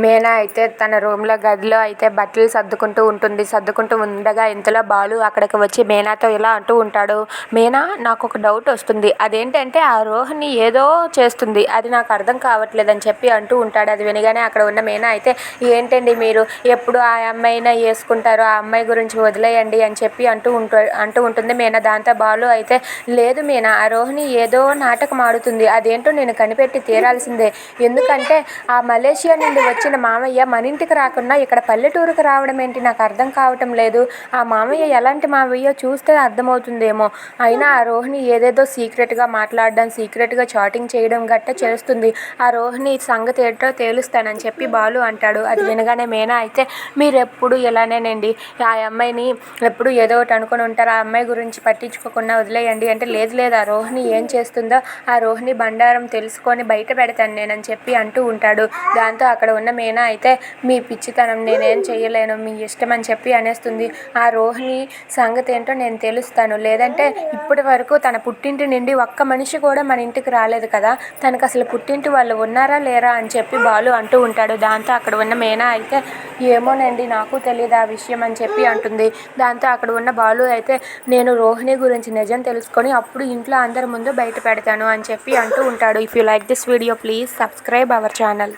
మీనా అయితే తన రూమ్లో గదిలో అయితే బట్టలు సర్దుకుంటూ ఉంటుంది. సర్దుకుంటూ ఉండగా ఇంతలో బాలు అక్కడికి వచ్చి మీనాతో ఇలా అంటూ ఉంటాడు. మీనా నాకు ఒక డౌట్ వస్తుంది. అదేంటంటే ఆ రోహిణి ఏదో చేస్తుంది. అది నాకు అర్థం కావట్లేదని చెప్పి అంటూ ఉంటాడు. అది వినగానే అక్కడ ఉన్న మీనా అయితే ఏంటండి మీరు? ఎప్పుడు ఆ అమ్మాయినా వేసుకుంటారో ఆ అమ్మాయి గురించి వదిలేయండి అని చెప్పి అంటూ ఉంటు అంటూ ఉంటుంది మీనా. దాంతో బాలు అయితే లేదు మీనా ఆ రోహిణి ఏదో నాటకం ఆడుతుంది. అదేంటో నేను కనిపెట్టి తీరాల్సిందే. ఎందుకంటే ఆ మలేషియా నుండి వచ్చి వచ్చిన మామయ్య మన ఇంటికి రాకుండా ఇక్కడ పల్లెటూరుకు రావడం ఏంటి? నాకు అర్థం కావటం లేదు. ఆ మామయ్య ఎలాంటి మామయ్య చూస్తే అర్థమవుతుందేమో. అయినా ఆ రోహిణి ఏదేదో సీక్రెట్గా మాట్లాడడం సీక్రెట్గా చాటింగ్ చేయడం గట్ట చేస్తుంది. ఆ రోహిణి సంగతి ఏంటో తేలుస్తానని చెప్పి బాలు అంటాడు. అది వినగానే మేనా అయితే మీరెప్పుడు ఇలానేనండి? ఆ అమ్మాయిని ఎప్పుడు ఏదో ఒకటి అనుకుని ఉంటారు. ఆ అమ్మాయి గురించి పట్టించుకోకుండా వదిలేయండి. అంటే లేదు లేదు. ఆ రోహిణి ఏం చేస్తుందో ఆ రోహిణి బండారం తెలుసుకొని బయట పెడతాను నేనని చెప్పి అంటూ ఉంటాడు. దాంతో అక్కడ ఉన్న మీనా అయితే మీ పిచ్చితనం నేనేం చేయలేను మీ ఇష్టం అని చెప్పి అనేస్తుంది. ఆ రోహిణి సంగతి ఏంటో నేను తెలుస్తాను. లేదంటే ఇప్పటి వరకు తన పుట్టింటి నుండి ఒక్క మనిషి కూడా మన ఇంటికి రాలేదు కదా. తనకు అసలు పుట్టింటి వాళ్ళు ఉన్నారా లేరా అని చెప్పి బాలు అంటూ ఉంటాడు. దాంతో అక్కడ ఉన్న మీనా అయితే ఏమోనండి నాకు తెలియదు ఆ విషయం అని చెప్పి అంటుంది. దాంతో అక్కడ ఉన్న బాలు అయితే నేను రోహిణి గురించి నిజం తెలుసుకొని అప్పుడు ఇంట్లో అందరి ముందు బయట పెడతాను అని చెప్పి అంటూ ఉంటాడు. If you like this video please subscribe our channel